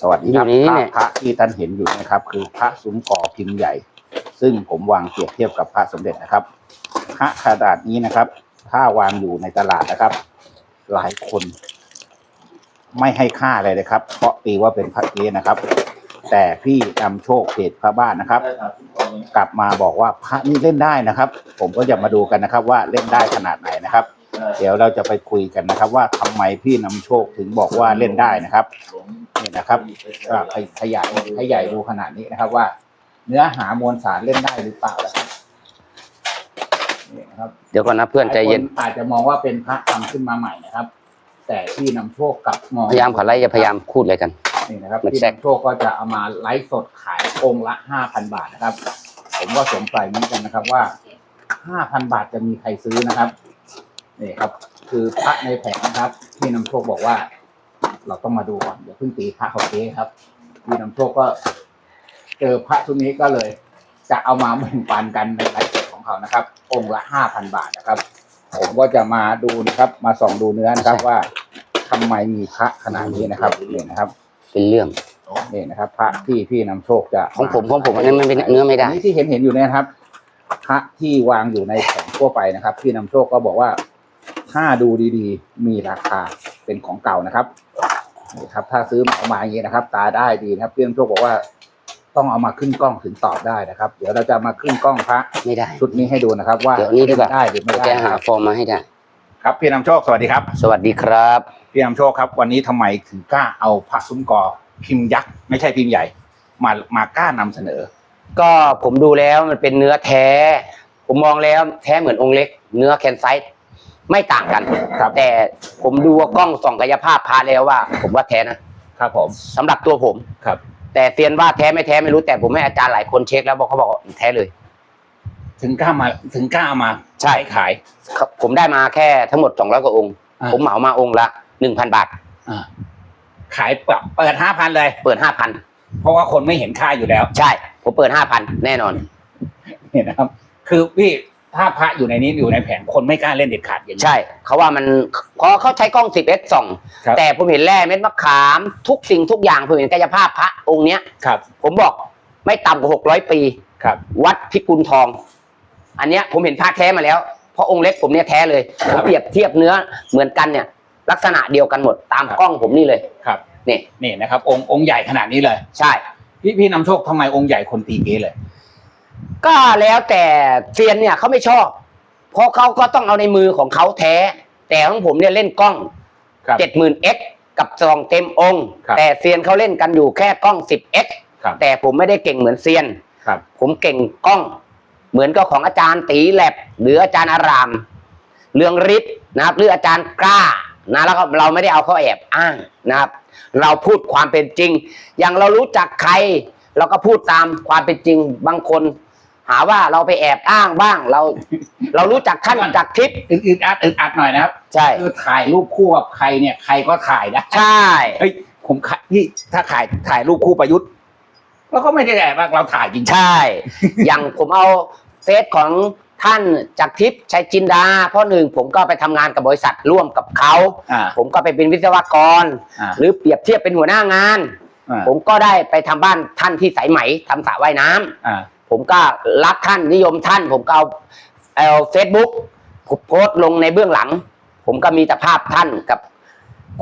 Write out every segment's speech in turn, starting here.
สวัสดีครับอยู่นี่พระเนี่ย พระที่ท่านเห็นอยู่นะครับ คือพระซุ้มก่อพิมพ์ใหญ่ ซึ่งผมวางเปรียบเทียบกับพระสมเด็จนะครับ พระขนาดนี้นะครับ ถ้าวางอยู่ในตลาดนะครับ หลายคน ไม่ให้ค่าเลยนะครับ เพราะตีว่าเป็นพระเก๊นะครับ แต่พี่นำโชคเพจพระบ้านนะครับ กลับมาบอกว่าพระนี่เล่นได้นะครับ ผมก็จะมาดูกันนะครับ ว่าเล่นได้ขนาดไหนนะครับ เดี๋ยวเราจะไปคุยกันนะครับ ว่าทำไมพี่นำโชคถึงบอกว่าเล่นได้นะครับนี่นะครับก็ขยขยายขยายดูขนาดนี้นะครับว่า เนื้อหามวลสารเล่นได้หรือเปล่านะครับนี่นะครับเดี๋ยวก่อนนะเพื่อนใจเย็นหลาคอาจจะมองว่าเป็นพระทำขึ้นมาใหม่นะครับ แต่พี่นำโชคกลับมองพยายามขอไล่อย่าพยายามพูดเลยกันนี่นะครับมันพี่แทรกนำโชคก็จะเอามาไลฟ์สดขายองค์ละห้าพันบาทนะครับ ผมก็สงสัยเหมือนกันนะครับว่าห้าพันบาทจะมีใครซื้อนะครับ นี่ครับ คือพระในแผงนะครับพี่นำโชคบอกว่า เราต้องมาดูก่อนอย่าเพิ่งตีพระเขาเก๊ครับพี่นำโชคก็ เจอพระชุดนี้ก็เลย จะเอามาแบ่งปันกันในไลฟ์สดของเขานะครับ องค์ละห้าพันบาทนะครับ ผมก็จะมาดูนะครับ มาส่องดูเนื้อนะครับใช่ว่าทำไมมีพระขนาดนี้นะครับนี่นะครับเป็นเรื่อง นี่นะครับ พระที่พี่นำโชคจะของผมของผมอันนั้นมันเป็นเนื้อไม่ได้นนี้ที่เห็นเห็นอยู่เนี่ยนะครับ พระที่วางอยู่ในแผงทั่วไปนะครับ พี่นำโชคก็บอกว่า ถ้าดูดีๆ มีราคาเป็นของเก่านะครับนี่ครับ ถ้าซื้อเหมามาอย่างนี้นะครับ ตาได้ดีนะครับพี่นำโชคบอกว่าต้องเอามาขึ้นกล้องถึงตอบได้นะครับ เดี๋ยวเราจะมาขึ้นกล้องพระไม่ได้ ชุดนี้ให้ดูนะครับ ว่าเดี๋ยวนี้ดีกว่า ได้หรือไม่เดี๋ยวได้แกหาครับฟอร์มมาให้ได้ ครับพี่นำโชคสวัสดีครับ สวัสดีครับ พี่นำโชคครับ วันนี้ทำไมถึงกล้าเอาพระซุ้มกอพิมพ์ยักษ์ไม่ใช่พิมพ์ใหญ่ มามากล้านำเสนอ ก็ผมดูแล้วมันเป็นเนื้อแท้ ผมมองแล้วแท้เหมือนองค์เล็ก เนื้อแคนไซต์ ไม่ต่างกัน ครับ แต่ผมดูว่ากล้องส่องกายภาพพาแล้วว่า ผมว่าแท้นะครับผมสำหรับตัวผม ครับ แต่เซียนว่าแท้ไม่แท้ไม่รู้แต่ผมให้อาจารย์หลายคนเช็คแล้วบอกเขาบอกว่าแท้เลย ถึงกล้ามาถึงกล้าเอามาใช่ ขาย ครับผมได้มาแค่ทั้งหมดสองร้อยกว่าองค์ อ่า ผมเหมามาองค์ละหนึ่งพันบาท อ่าขายเปิดเปิดห้าพันเลย เปิดห้าพันเพราะว่าคนไม่เห็นค่าอยู่แล้ว ใช่ ผมเปิดห้าพันแน่นอน เนี่ยนะครับ คือพี่ ถ้าพระอยู่ในนี้อยู่ในแผงคนไม่กล้าเล่นเด็ดขาดอย่างนี้ ใช่เขาว่ามันเพราะเขาใช้กล้อง 10x ส่องครับ แต่ผมเห็นแร่เม็ดมะขามทุกสิ่งทุกอย่างผมเห็นกายภาพพระองค์เนี้ย ครับผมบอกไม่ต่ำกว่าหกร้อยปี ครับ วัดพิกุลทอง อันเนี้ยผมเห็นพระแท้มาแล้ว เพราะองค์เล็กผมเนี่ยแท้เลยผมเปรียบเทียบเนื้อเหมือนกันเนี่ย ลักษณะเดียวกันหมดตามกล้องผมนี่เลยครับ นี่นี่นะครับ องค์องค์ใหญ่ขนาดนี้เลย ใช่ พี่พี่นำโชคทำไมองค์ใหญ่คนตีเก๊เลย ก็แล้วแต่เซียนเนี่ยเขาไม่ชอบ เพราะเขาก็ต้องเอาในมือของเขาแท้ แต่ของผมเนี่ยเล่นกล้องครับ เจ็ดหมื่นเอ็กกับซองเต็มองค์ ครับแต่เซียนเขาเล่นกันอยู่แค่กล้องสิบเอ็กครับ แต่ผมไม่ได้เก่งเหมือนเซียน ครับ ผมเก่งกล้อง เหมือนกับของอาจารย์ตีแลบหรืออาจารย์อาราม เรืองฤทธิ์นะครับ หรืออาจารย์กล้านะแล้วก็เราไม่ได้เอาเขาแอบอ้างนะครับ เราพูดความเป็นจริง อย่างเรารู้จักใคร เราก็พูดตามความเป็นจริงบางคน หาว่าเราไปแอบอ้างบ้างเรา เรารู้จักท่านจากคลิป อึดอึดอัดอึดอัดหน่อยนะครับใช่ คือถ่ายรูปคู่กับใครเนี่ยใครก็ถ่ายได้ใช่ เฮ้ยผมขายพี่ถ้าถ่ายถ่ายรูปคู่ประยุทธ์เราก็ไม่ได้แอบว่าเราถ่ายจริงๆ ใช่ อย่างผมเอาเฟซของท่านจากทิพย์ชัยจินดาเพราะหนึ่งผมก็ไปทำงานกับบริษัทร่วมกับเขา อ่าผมก็ไปเป็นวิศวกร อ่า หรือเปรียบเทียบเป็นหัวหน้างาน อ่าผมก็ได้ไปทำบ้านท่านที่สายไหมทำสระว่ายน้ำอ่า ผมก็รักท่านนิยมท่าน ผมก็เอาเอาเฟซบุ๊กโพสต์ลงในเบื้องหลัง ผมก็มีแต่ภาพท่านกับ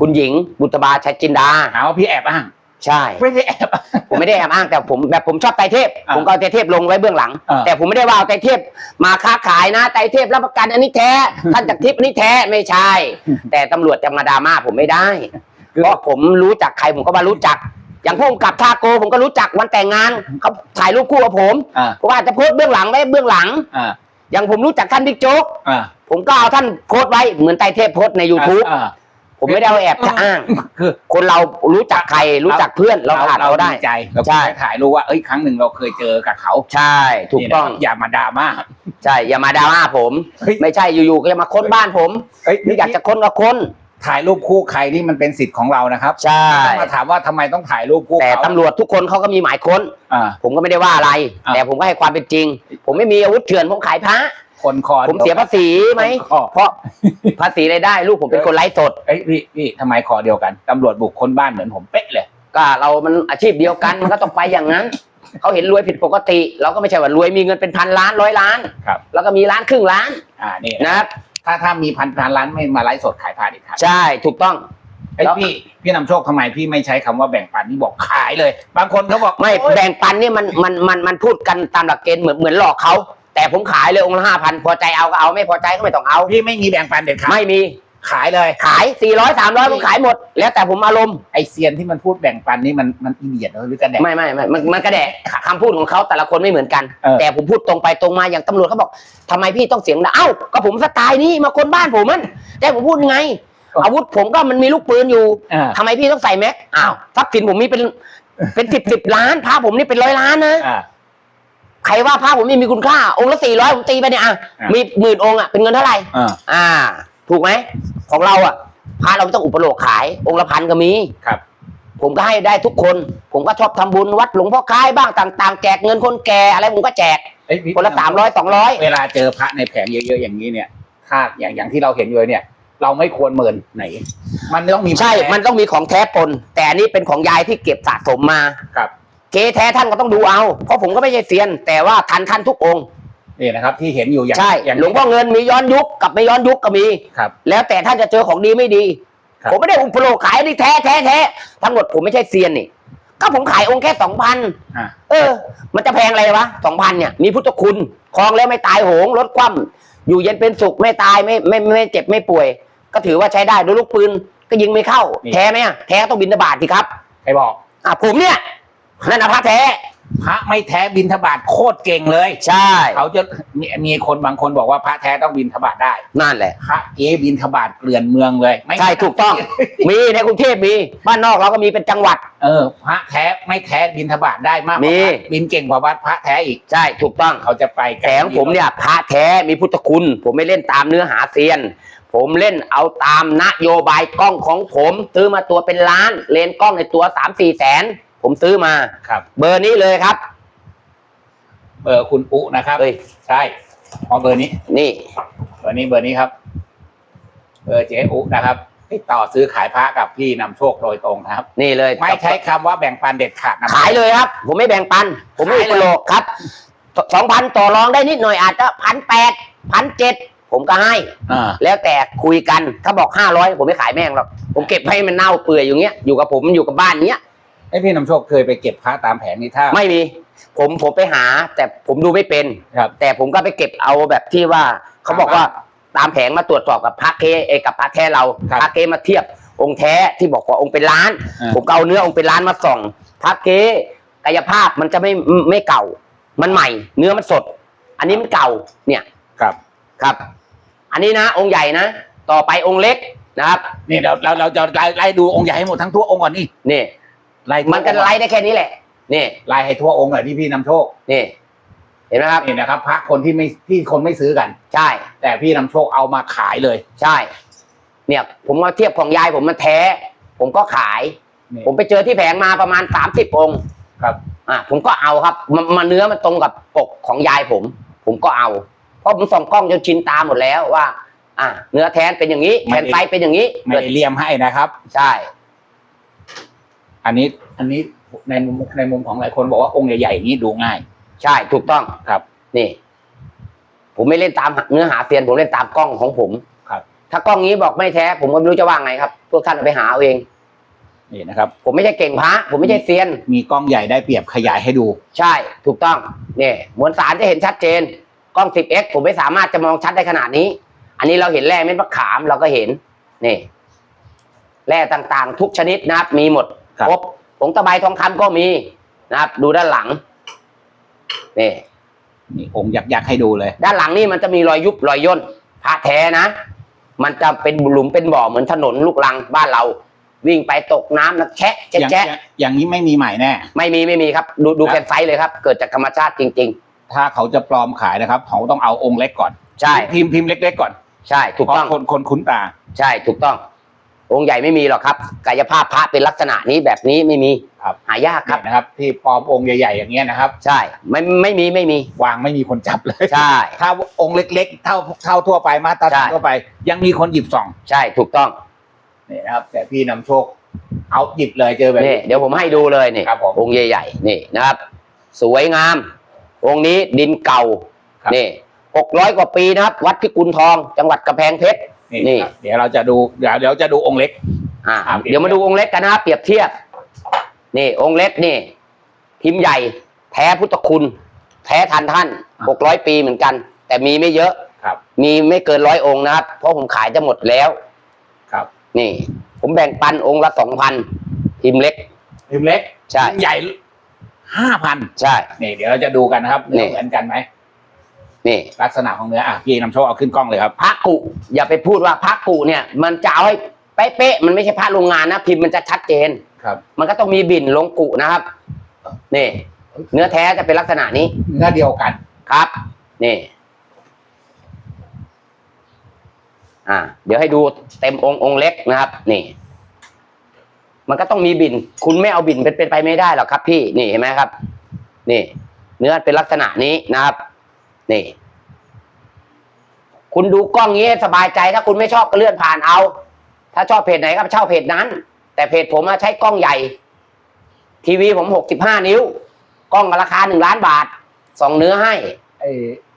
คุณหญิงบุตรบาชัยจินดาหาว่าพี่แอบอ้างใช่ ไม่ได้แอบอ้าง ผมไม่ได้แอบอ้างแต่ผมแบบผมชอบไตรเทพอ่าผมก็เอาไตรเทพลงไว้เบื้องหลัง อ่า แต่ผมไม่ได้ว่าเอาไตรเทพมาค้าขายนะไตรเทพรับประกันอันนี้แท้ ท่านจากทิพย์อันนี้แท้ไม่ใช่ แต่ตำรวจจะมาดราม่าผมไม่ได้คือเพราะผมรู้จักใครผมก็มารู้จัก อย่างผู้กำกับทาโกผมก็รู้จักวันแต่งงานเขาถ่ายรูปคู่กับผมอ่าผมอาจจะโพสต์เบื้องหลังไว้เบื้องหลัง อ่าอย่างผมรู้จักท่านบิ๊กโจ๊กอ่าผมก็เอาท่านโพสต์ไว้เหมือนไตรเทพโพสต์ใน YouTube อ่าผมไม่ได้เอาแอบจะอ้าง คือคนเรารู้จักใครรู้จักเพื่อนเราขาดเราได้ใจเราใช่ไปถ่ายรูปว่าเอ้ยครั้งหนึ่งเราเคยเจอกับเขาใช่ถูกต้องนี่นะครับอย่ามาดราม่า ใช่อย่ามาดราม่าผม เฮ้ย ไม่ใช่อยู่ๆก็จะมาค้นบ้านผม เอ้ยนี่อยากจะค้นก็ค้น ถ่ายรูปคู่ใครนี่มันเป็นสิทธิ์ของเรานะครับใช่ต้องมาถามว่าทำไมต้องถ่ายรูปคู่แต่เขาตำรวจทุกคนเขาก็มีหมายค้น อ่า ผมก็ไม่ได้ว่าอะไร อะ แต่ผมก็ให้ความเป็นจริง ผมไม่มีอาวุธเถื่อนผมขายพระคนคอผมเสียภาษีไหมคนคอเพราะภาษีรายได้ลูกผมเป็นคนไร้สด เอ้ยพี่พี่ทำไมคอเดียวกันตำรวจบุกคนบ้านเหมือนผมเป๊ะเลย ก็เรามันอาชีพเดียวกัน มันก็ต้องไปอย่างนั้น เขาเห็นรวยผิดปกติ เราก็ไม่ใช่ว่ารวยมีเงินเป็นพันล้านร้อยล้าน ครับ แล้วก็มีล้านครึ่งล้านอ่านี่นะนะครับ ถ้าถ้ามีพันพันล้านไม่มาไลฟ์สดขายพาดิบครับใช่ถูกต้อง ไอ้ยพี่พี่นำโชคทำไมพี่ไม่ใช้คำว่าแบ่งปันนี่บอกขายเลย บางคนเขาบอกไม่โอ๊ยแบ่งปันนี่มันมันมันมันพูดกันตามหลักเกณฑ์เหมือนเหมือนหลอกเขาแต่ผมขายเลยองค์ละห้าพันพอใจเอาก็เอาไม่พอใจก็ไม่ต้องเอา พี่ไม่มีแบ่งปันเด็ดขาดไม่มี ขายเลย ขายสี่ร้อยสามร้อยผมขายหมด แล้วแต่ผมอารมณ์ไอเซียนที่มันพูดแบ่งปันนี่มันมันอีเดียดหรือกระแดก ไม่ไม่ไม่มันมันกระแดะคำพูดของเขาแต่ละคนไม่เหมือนกัน เออ แต่ผมพูดตรงไปตรงมาอย่างตำรวจเขาบอกทำไมพี่ต้องเสียงดังเอ้าก็ผมสไตล์นี้มาคนบ้านผมมันแต่ผมพูดไง อาวุธผมก็มันมีลูกปืนอยู่อ่า ทำไมพี่ต้องใส่แม็กอ้าวทรัพย์สินผมมีเป็นเป็นสิบสิบล้านพระผมนี่เป็นร้อยล้านนะ อ่า ใครว่าพระผมนี่มีคุณค่า องค์ละสี่ร้อยผมตีไปเนี่ยอะอะ มีหมื่นองค์อะเป็นเงินเท่าไหร่ อ่า อ่า ถูกไหม ของเราอะพระเราไม่ต้องอุปโลกขาย องค์ละพันก็มีครับ ผมก็ให้ได้ทุกคน ผมก็ชอบทำบุญวัดหลวงพ่อคล้ายบ้างต่าง ๆ แจกเงินคนแก่อะไรผมก็แจกเอ้ยพี่คนละสามร้อยสองร้อยเวลาเจอพระในแผงเยอะๆอย่างนี้เนี่ยถ้าอย่างอย่างที่เราเห็นอยู่เนี่ย เราไม่ควรเมินไหน มันต้องมีใช่ มันต้องมีของแท้ปน แต่อันนี้เป็นของยายที่เก็บสะสมมา ครับ เกแท้ท่านก็ต้องดูเอา เพราะผมก็ไม่ใช่เซียน แต่ว่าทันท่านทุกองค์ นี่นะครับ ที่เห็นอยู่อย่างใช่อย่างหลวงพ่อเงินมีย้อนยุคกับไม่ย้อนยุคก็มี ครับ แล้วแต่ท่านจะเจอของดีไม่ดี ครับ ผมไม่ได้อุปโลกขายอันนี่แท้แท้แท้ทั้งหมดผมไม่ใช่เซียนนี่ ก็ผมขายองค์แค่สองพันอ่าเออ มันจะแพงอะไรวะสองพันเนี่ย มีพุทธคุณคลองแล้วไม่ตายโหงลดความอยู่เย็นเป็นสุขไม่ตายไม่ไม่ไม่ไม่เจ็บไม่ป่วย ก็ถือว่าใช้ได้ด้วยลูกปืนก็ยิงไม่เข้านี่แท้ไหมอะแท้ต้องบินทบาทสิครับ ใครบอก อะผมเนี่ยนั่นนะพระแท้ พระไม่แท้บินทบาทโคตรเก่งเลยใช่ เขาจะมีมีคนบางคนบอกว่าพระแท้ต้องบินทบาทได้นั่นแหละ พระเอบินทบาทเกลื่อนเมืองเลยไม่ใช่ถูกต้อง มีในกรุงเทพมีบ้านนอกเราก็มีเป็นจังหวัด เออ พระแท้ไม่แท้บินทบาทได้มากกว่ามี พระบินเก่งกว่าวัดพระแท้อีกใช่ถูกต้องเขาจะไปกัแต่ของผมเนี่ยพระแท้มีพุทธคุณ ผมไม่เล่นตามเนื้อหาเซียน ผมเล่นเอาตามนโยบายกล้องของผมซื้อมาตัวเป็นล้านเลนส์กล้องในตัวสามสี่แสน ผมซื้อมา ครับ เบอร์นี้เลยครับ เบอร์คุณอุนะครับเอ้ย ใช่พอเบอร์นี้ นี่ เบอร์นี้เบอร์นี้ครับ เบอร์เจ๊อุนะครับติดต่อซื้อขายพระกับพี่นำโชคโดยตรงนะครับ นี่เลยไม่ใช้คำว่าแบ่งปันเด็ดขาดนะ ขายเลยครับ ผมไม่แบ่งปัน ผมไม่ขายเลยอุปโลกครับสองพันต่อรองได้นิดหน่อยอาจจะพันแปดพันเจ็ดผมก็ให้ อ่า แล้วแต่คุยกันถ้าบอกห้าร้อยผมไม่ขายแม่งหรอกผมเก็บให้มันเน่าเปื่อยอยู่เงี้ยอยู่กับผมอยู่กับบ้านเงี้ยไอ้พี่นำโชคเคยไปเก็บพระตามแผงนี้ถ้า ไม่มี ผมผมไปหา แต่ผมดูไม่เป็น ครับแต่ผมก็ไปเก็บเอาแบบที่ว่าเขาบอกว่าตามแผงมาตรวจสอบกับพระเคเอยกับพระแท้เราครับพระเคมาเทียบองค์แท้ที่บอกว่าองค์เป็นล้าน อ่า ผมก็เอาเนื้อองค์เป็นล้านมาส่องพระเคกายภาพมันจะไม่ไม่เก่า มันใหม่ เนื้อมันสด อันนี้มันเก่าเนี่ยครับ ครับ อันนี้นะ องค์ใหญ่นะ ต่อไปองค์เล็กนะครับ นี่เราเราเราจะไล่ไล่ดูองค์ใหญ่ให้หมดทั้งทั่วองค์ก่อนนี่นี่ ไล่ทั่วมันก็ไล่ได้แค่นี้แหละนี่ไล่ให้ทั่วองค์เลยที่พี่นำโชคนี่ เห็นไหมครับนี่นะครับพระคนที่ไม่ที่คนไม่ซื้อกัน ใช่ แต่พี่นำโชคเอามาขายเลย ใช่ เนี่ย ผมมาเทียบของยายผมมันแท้ ผมก็ขาย นี่ ผมไปเจอที่แผงมาประมาณสามสิบองค์ ครับ อะผมก็เอาครับมันมันเนื้อมันตรงกับปกของยายผม ผมก็เอา เพราะผมส่องกล้องจนชินตาหมดแล้วว่า อะเนื้อแท้เป็นอย่างนี้แผ่นไฟเป็นอย่างนี้ไม่ได้เลี่ยมให้นะครับ ใช่ อันนี้อันนี้ในมุมในมุมของหลายคนบอกว่าองค์ใหญ่ๆอย่างนี้ดูง่าย ใช่ถูกต้องครับ นี่ ผมไม่เล่นตามเนื้อหาเซียนผมเล่นตามกล้องของผมครับ ถ้ากล้องนี้บอกไม่แท้ ผมก็ไม่รู้จะว่าไงครับ พวกท่านเอาไปหาเอาเอง นี่นะครับ ผมไม่ใช่เก่งพระผมไม่ใช่เซียน มีกล้องใหญ่ได้เปรียบขยายให้ดู ใช่ถูกต้องเนี่ยมวลสารจะเห็นชัดเจน กล้อง 10x ผมไม่สามารถจะมองชัดได้ขนาดนี้ อันนี้เราเห็นแร่เม็ดมะขามเราก็เห็นนี่แร่ต่างๆ ทุกชนิดนะครับมีหมด ครับครบผงตะไบทองคำก็มีนะครับ ดูด้านหลังนี่นี่องค์ยักษ์ๆให้ดูเลย ด้านหลังนี่มันจะมีรอยยุบรอยย่นพระแท้นะ มันจะเป็นหลุมเป็นบ่อเหมือนถนนลูกรังบ้านเรา วิ่งไปตกน้ำแล้วแชะอย่างแชะอย่างอย่างนี้ไม่มีใหม่แน่ ไม่มีไม่มีครับ ดูดูครับแคนไซส์เลยครับ เกิดจากธรรมชาติจริงถ้าเขาจะปลอมขายนะครับ เขาต้องเอาองค์เล็กก่อนๆใช่พิมพ์พิมพ์เล็ก ๆ ก่อน ใช่ ถูกเพราะต้องคนคนคุ้นตา ใช่ถูกต้อง องค์ใหญ่ไม่มีหรอกครับ กายภาพพระเป็นลักษณะนี้แบบนี้ไม่มีครับหายากครับเนี่ยนะครับ ที่ปลอมองค์ใหญ่ๆอย่างเงี้ยนะครับ ใช่ไม่ไม่มีไม่มี วางไม่มีคนจับเลยใช่ ถ้าองค์เล็ก ๆ เท่าเท่าทั่วไปมาตรฐานใช่ ทั่วไป ยังมีคนหยิบส่องใช่ถูกต้องนี่นะครับ แต่พี่นำโชค เอาหยิบเลยเจอแบบนี่นี้ เดี๋ยวผมให้ดูเลยนี่ครับผม องค์ใหญ่ๆนี่นะครับ สวยงาม องค์นี้ดินเก่าครับ นี่หกร้อยกว่าปีนะครับ วัดพิกุลทอง จังหวัดกำแพงเพชร นี่นี่ครับเดี๋ยวเราจะดูเดี๋ยวเดี๋ยวจะดูองค์เล็ก อ่าอ่าเปรียบเดี๋ยวมาดูองค์เล็กกันนะครับเปรียบเทียบ นี่ องค์เล็กนี่ พิมพ์ใหญ่แท้พุทธคุณ แท้ทันท่านหกร้อยปีเหมือนกัน แต่มีไม่เยอะครับ มีไม่เกินร้อยองค์นะครับ เพราะผมขายจะหมดแล้ว ครับ นี่ ผมแบ่งปันองค์ละสองพันพิมพ์เล็ก พิมพ์เล็กใช่พิมพ์ใหญ่ห้าพันใช่ นี่เดี๋ยวเราจะดูกันนะครับนี่เนื้อเหมือนกันไหม นี่ ลักษณะของเนื้ออะพี่นำโชคเอาขึ้นกล้องเลยครับ พระกุอย่าไปพูดว่าพระกุเนี่ย มันจะเอาให้เป๊ะๆมันไม่ใช่พระโรงงานนะพิมพ์มันจะชัดเจน ครับ มันก็ต้องมีบิ่นลงกุนะครับนี่เนื้อแท้จะเป็นลักษณะนี้เนื้อเดียวกันครับ นี่ อ่า เดี๋ยวให้ดูเต็มองค์องค์เล็กนะครับ นี่ มันก็ต้องมีบิ่นคุณไม่เอาบิ่นเป็นเป็นไปไม่ได้หรอกครับ พี่นี่เห็นไหมครับ นี่ เนื้อเป็นลักษณะนี้นะครับ นี่ คุณดูกล้องนี้ให้สบายใจ ถ้าคุณไม่ชอบก็เลื่อนผ่านเอา ถ้าชอบเพจไหนก็เช่าเพจนั้น แต่เพจผมอะใช้กล้องใหญ่ ทีวีผมหกสิบห้านิ้ว กล้องราคาหนึ่งล้านบาทสองเนื้อให้ ไอ้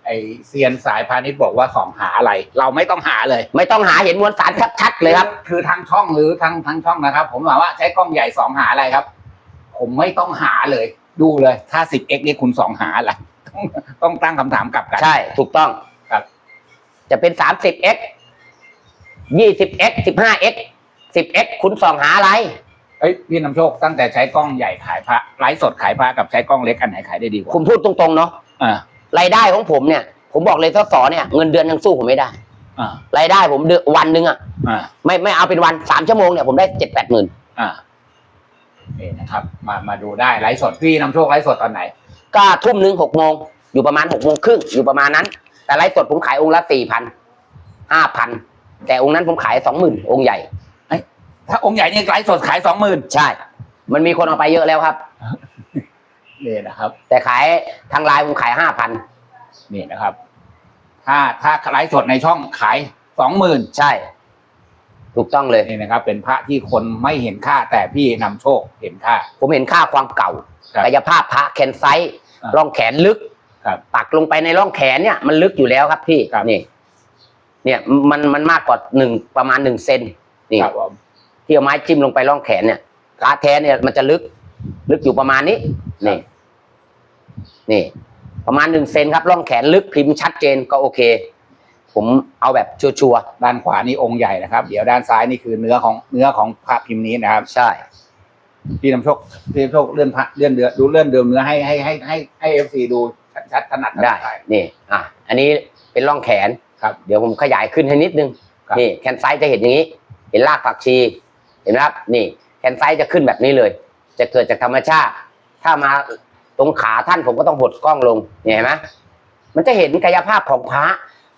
ไอ้เซียนสายพาณิชย์บอกว่าสองหาอะไร เราไม่ต้องหาเลย ไม่ต้องหาเห็นมวลสารชัดๆเลยครับ คือทางช่องหรือทางทางช่องนะครับ ผมถามว่าใช้กล้องใหญ่สองหาอะไรครับ ผมไม่ต้องหาเลย ดูเลยถ้า 10x นี่คุณสองหาอะไร ต้องต้องตั้งคำถามกลับกัน ใช่ ถูกต้องครับ จะเป็นสามสิบ x ยี่สิบ x สิบห้า x สิบ x คุณส่องหาอะไร เอ้ยพี่นำโชคตั้งแต่ใช้กล้องใหญ่ขายพระไลฟ์สดขายพระกับใช้กล้องเล็กอันไหนขายได้ดีกว่าผมพูดตรงๆเนาะอ่ารายได้ของผมเนี่ย ผมบอกเลยทศเนี่ยเงินเดือนยังสู้ผมไม่ได้อ่ารายได้ผมเดือนวันหนึ่งอะอ่าไม่ไม่เอาเป็นวันสามชั่วโมงเนี่ยผมได้เจ็ดแปดหมื่นอ่านี่นะครับ มามาดูได้ไลฟ์สดพี่นำโชคไลฟ์สดตอนไหน ก็ทุ่มหนึ่งหกโมงอยู่ประมาณหกโมงครึ่งอยู่ประมาณนั้น แต่ไลฟ์สดผมขายองค์ละสี่พันห้าพันแต่องค์นั้นผมขายสองหมื่นองค์ใหญ่ ถ้าองค์ใหญ่นี่ไลฟ์สดขายสองหมื่นใช่ มันมีคนเอาไปเยอะแล้วครับ นี่นะครับ แต่ขายทางไลน์ผมขายห้าพันนี่นะครับ ถ้าถ้าไลฟ์สดในช่องขายสองหมื่นใช่ ถูกต้องเลย นี่นะครับ เป็นพระที่คนไม่เห็นค่าแต่พี่นำโชคเห็นค่า ผมเห็นค่าความเก่าครับกายภาพพระแขนไซส์อ่าร่องแขนลึกครับปักลงไปในร่องแขนเนี่ย มันลึกอยู่แล้วครับพี่ครับ นี่ เนี่ยมันมันมากกว่าหนึ่งประมาณหนึ่งเซนนี่ครับผมที่เอาไม้จิ้มลงไปร่องแขนเนี่ยพระแท้เนี่ยมันจะลึก ลึกอยู่ประมาณนี้นี่นี่ ประมาณหนึ่งเซนครับร่องแขนลึกพิมพ์ชัดเจนก็โอเค ผมเอาแบบชัวร์ด้านขวานี่องค์ใหญ่นะครับ เดี๋ยวด้านซ้ายนี่คือเนื้อของเนื้อของพระพิมพ์นี้นะครับๆใช่ พี่นำโชคพี่นำโชคเลื่อนพระเลื่อนเดือดูเลื่อนเดิมเนื้อให้ให้ให้ให้ให้เอฟซีดูชัดๆถนัดได้นี่อะอันนี้เป็นร่องแขนครับ เดี๋ยวผมขยายขึ้นให้นิดนึงครับ นี่แขนซ้ายจะเห็นอย่างนี้ เห็นรากฝักชี เห็นไหมครับ นี่แขนซ้ายจะขึ้นแบบนี้เลย จะเกิดจากธรรมชาติ ถ้ามาตรงขาท่านผมก็ต้องหดกล้องลงเนี่ยเห็นไหมมันจะเห็นกายภาพของพระ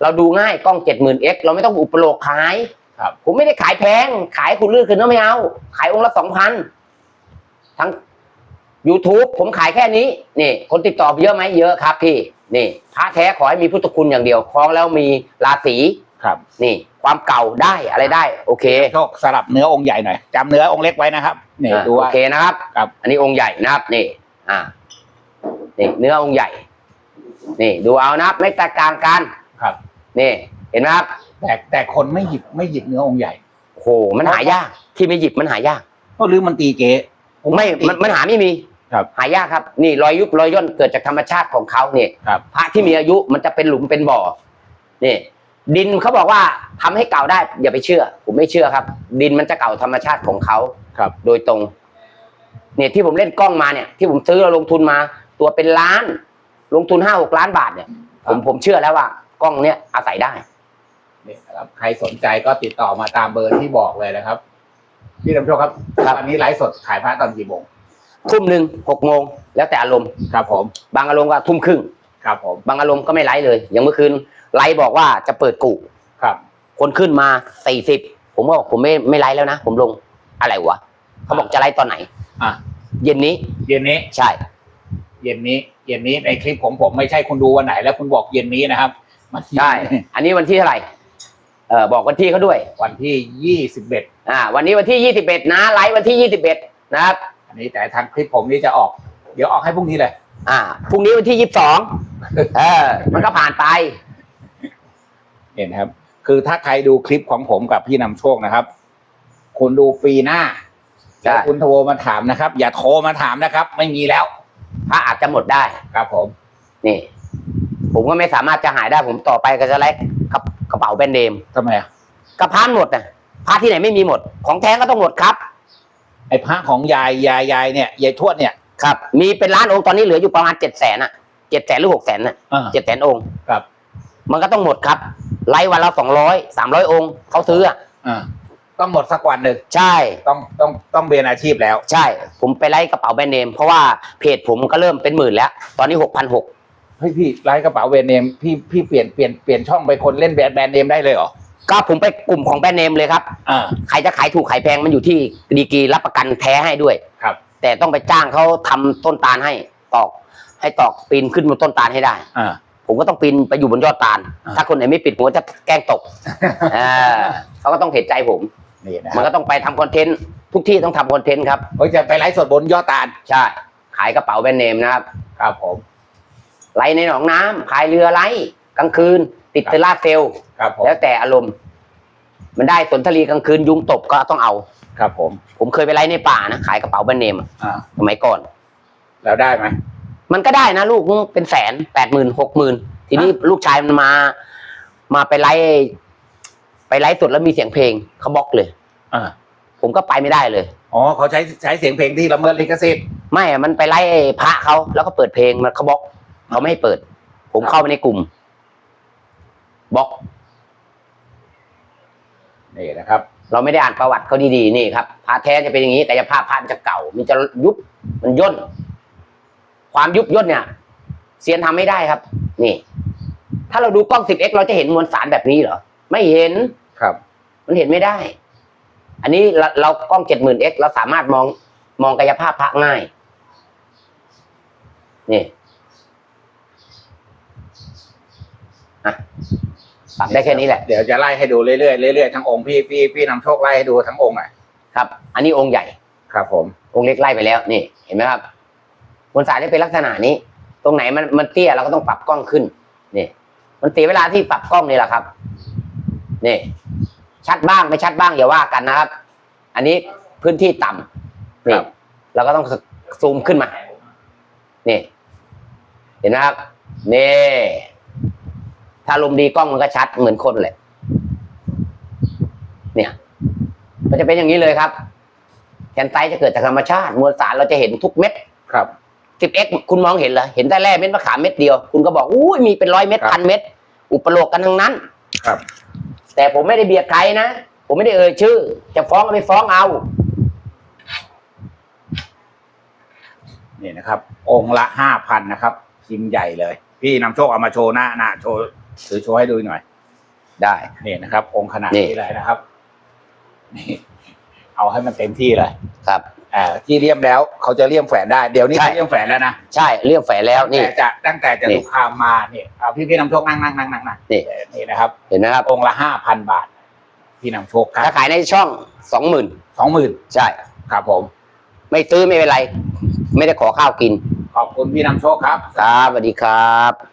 เราดูง่ายกล้องเจ็ดหมื่นเอ็กเราไม่ต้องอุปโลกขายครับผมไม่ได้ขายแพง ขายคุณลื่นคืนก็ไม่เอา ขายองค์ละสองพันทั้ง YouTube ผมขายแค่นี้นี่คนติดต่อเยอะไหมเยอะครับพี่นี่พระแท้ขอให้มีพุทธคุณอย่างเดียวคล้องแล้วมีราศีครับ นี่ ความเก่าได้อะไรได้ โอเคโชคสลับเนื้อองค์ใหญ่หน่อยจำเนื้อองค์เล็กไว้นะครับนี่อะดูโอว่า เคนะครับ ครับ อันนี้องค์ใหญ่นะครับนี่ อ่านี่เนื้อองค์ใหญ่ นี่ ดูเอานะครับไม่แตกต่างกันครับ นี่เห็นไหมครับแต่แต่คนไม่หยิบไม่หยิบเนื้อองค์ใหญ่โอ้โหมันหายากที่ไม่หยิบมันหายากก็หรือมันตีเก๋ผไม่ตีมันมันหาไม่มีครับหายากครับ นี่รอยยุบรอยย่นเกิดจากธรรมชาติของเขาเนี่ยครับพระที่มีอายุมันจะเป็นหลุมเป็นบ่อนี่ดินเขาบอกว่าทำให้เก่าได้ อย่าไปเชื่อ ผมไม่เชื่อครับ ดินมันจะเก่าธรรมชาติของเขาครับ โดยตรง เนี่ยที่ผมเล่นกล้องมาเนี่ย ที่ผมซื้อแล้วลงทุนมา ตัวเป็นล้าน ลงทุนห้าหกล้านบาทเนี่ย ผมผมเชื่อแล้วว่า กล้องเนี้ยอาศัยได้นี่นะครับใครสนใจก็ติดต่อมาตามเบอร์ที่บอกเลยนะครับ พี่นำโชคครับครับ วันนี้ไลฟ์สดขายพระตอนกี่โมงทุ่มหนึ่งหกโมงแล้วแต่อารมณ์ ครับผมบางอารมณ์ก็ทุ่มครึ่ง ครับผมบางอารมณ์ก็ไม่ไลฟ์เลย อย่างเมื่อคืนไลฟ์บอกว่าจะเปิดกูครับ คนขึ้นมาสี่สิบผมก็บอกผมไม่ไม่ไลฟ์แล้วนะ ผมลงอะไรวะเขาบอกจะไลฟ์ตอนไหน อะ เย็นนี้เย็นนี้ ใช่ เย็นนี้ เย็นนี้ในคลิปของผมไม่ใช่คุณดูวันไหน แล้วคุณบอกเย็นนี้นะครับ มาที่ใช่อันนี้วันที่เท่าไหร่เออบอกวันที่เขาด้วย วันที่ยี่สิบเอ็ดอ่า วันนี้วันที่ยี่สิบเอ็ดนะไลฟ์วันที่ยี่สิบเอ็ดนะครับ อันนี้แต่ทางคลิปผมนี่จะออก เดี๋ยวออกให้พรุ่งนี้เลย อ่าพรุ่งนี้วันที่ยี่สิบสองเออ มันก็ผ่านไป เห็นครับ คือถ้าใครดูคลิปของผมกับพี่นำโชคนะครับ คุณดูปีหน้าใช่ แล้วคุณโทรมาถามนะครับ อย่าโทรมาถามนะครับ ไม่มีแล้ว พระอาจจะหมดได้ ครับผม นี่ ผมก็ไม่สามารถจะหายได้ผมต่อไปก็จะไล่กระกระเป๋าแบรนด์เนมทำไมอะกระพานหมดนะพระที่ไหนไม่มีหมด ของแท้ก็ต้องหมดครับ ไอ้พระของยายยายยายเนี่ยยายทวดเนี่ย ครับ มีเป็นล้านองค์ตอนนี้เหลืออยู่ประมาณเจ็ดแสนอะเจ็ดแสนหรือหกแสนอะอ่า เจ็ดแสนองค์ครับ มันก็ต้องหมดครับ ไล่วันละสองร้อยสามร้อยองค์เขาซื้ออะอ่าต้องหมดสักวันหนึ่งใช่ ต้องต้องต้องเรียนอาชีพแล้ว ใช่ ผมไปไล่กระเป๋าแบรนด์เนม เพราะว่าเพจผมก็เริ่มเป็นหมื่นแล้ว ตอนนี้หกพันหก เฮ้ยพี่ไลฟ์กระเป๋าแบรนด์เนมพี่พี่เปลี่ยนเปลี่ยนเปลี่ยนช่องไปคนเล่นแบรนด์แบรนด์เนมได้เลยเหรอก็ผมไปกลุ่มของแบรนด์เนมเลยครับอ่าใครจะขายถูกขายแพงมันอยู่ที่ดีกรีรับประกันแท้ให้ด้วย ครับ แต่ต้องไปจ้างเขาทำต้นตาลให้ตอก ให้ตอกปีนขึ้นบนต้นตาลให้ได้ อ่า ผมก็ต้องปีนไปอยู่บนยอดตาล อ่า ถ้าคนไหนไม่ปิดผมก็จะแกล้งตกอ่าเขาก็ต้องเห็นใจผม นี่นะคมันรับก็ต้องไปทำคอนเทนต์ทุกที่ต้องทำคอนเทนต์ครับ เฮ้ยจะไปไลฟ์สดบนยอดตาลใช่ ขายกระเป๋าแบรนด์เนมนะครับ ครับผม ไล่ในหนองน้ำพายเรือไล่กลางคืน ติดเทอร่าเซลลครับผมแล้วแต่อารมณ์ มันได้สนทรีกลางคืนยุงตบก็ต้องเอา ครับผมผมเคยไปไล่ในป่านะขายกระเป๋าแบรนด์เนมอะอ่าสมัยก่อน แล้วได้ไหม มันก็ได้นะลูกเป็นแสนแปดหมื่นหกหมื่นทีนี้ลูกชายมันมา มาไปไล่ไปไล่สดแล้วมีเสียงเพลงเขาบล็อกเลย อ่า ผมก็ไปไม่ได้เลย อ๋อเขาใช้ใช้เสียงเพลงที่ละเมิดลิขสิทธิ์ไม่อะมันไปไล่พระเขาแล้วก็เปิดเพลงมันเขาบล็อก เขาไม่ให้เปิด ผมเข้าไปในกลุ่มบล็อก นี่นะครับ เราไม่ได้อ่านประวัติเขาดีๆนี่ครับพระแท้จะเป็นอย่างนี้กายภาพพระมันจะเก่า มันจะยุบมันย่น ความยุบย่นเนี่ยเซียนทำไม่ได้ครับ นี่ ถ้าเราดูกล้อง 10x เราจะเห็นมวลสารแบบนี้เหรอ ไม่เห็นครับ มันเห็นไม่ได้ อันนี้เราเรากล้อง 70,000x เราสามารถมองมองกายภาพพระง่าย นี่อะ ปรับได้แค่นี้แหละ เดี๋ยวจะไล่ให้ดูเรื่อยๆเรื่อยๆทั้งองค์พี่พี่พี่นำโชคไล่ให้ดูทั้งองค์อะครับ อันนี้องค์ใหญ่ ครับ ผม องค์เล็กไล่ไปแล้วนี่เห็นไหมครับบนสายจะเป็นลักษณะนี้ ตรงไหนมันมันเตี้ยเราก็ต้องปรับกล้องขึ้นนี่มันเสียเวลาที่ปรับกล้องนี่แหละครับนี่ชัดบ้างไม่ชัดบ้างอย่าว่ากันนะครับ อันนี้พื้นที่ต่ำนี่เราก็ต้องซูมขึ้นมา นี่ เห็นไหมครับนี่ ถ้าลมดีกล้องมันก็ชัดเหมือนคนเลยเนี่ยมันจะเป็นอย่างนี้เลยครับแคนไซต์จะเกิดจากธรรมชาติ มวลสารเราจะเห็นทุกเม็ดครับ 10x คุณมองเห็นเหรอเห็นแต่แร่เม็ดมะขามเม็ดเดียว คุณก็บอกอุ้ยมีเป็นร้อยเม็ดครับพันเม็ดอุปโลกกันทั้งนั้น ครับ แต่ผมไม่ได้เบียดใครนะผมไม่ได้เอ่ยชื่อ จะฟ้องก็ไปฟ้องเอานี่นะครับ องค์ละห้าพันนะครับพิมพ์ใหญ่เลย พี่นำโชคเอามาโชว์หน้าหน้าโชว์ ถือโชว์ให้ดูหน่อย ได้นี่นะครับ องค์ขนาดนี่นี้เลยนะครับ นี่ เอาให้มันเต็มที่เลยครับอ่าที่เลี่ยมแล้วเขาจะเลี่ยมแฝนได้ เดี๋ยวนี้ใช่เขาเลี่ยมแฝนแล้วนะใช่เรียกแฝงแล้วนี่แต่จะตั้งแต่จะนี่ลูกค้ามาเนี่ยเอาพี่พี่นำโชคนั่งนั่งนั่งนั่งนั่งนี่นี่นะครับ เห็นไหมครับองค์ละห้าพันบาท พี่นำโชคครัถ้าบขายในช่องสองหมื่นสองหมื่นใช่ครับผม ไม่ซื้อไม่เป็นไร ไม่ได้ขอข้าวกิน ขอบคุณพี่นำโชคครับครับสวัสดีครับ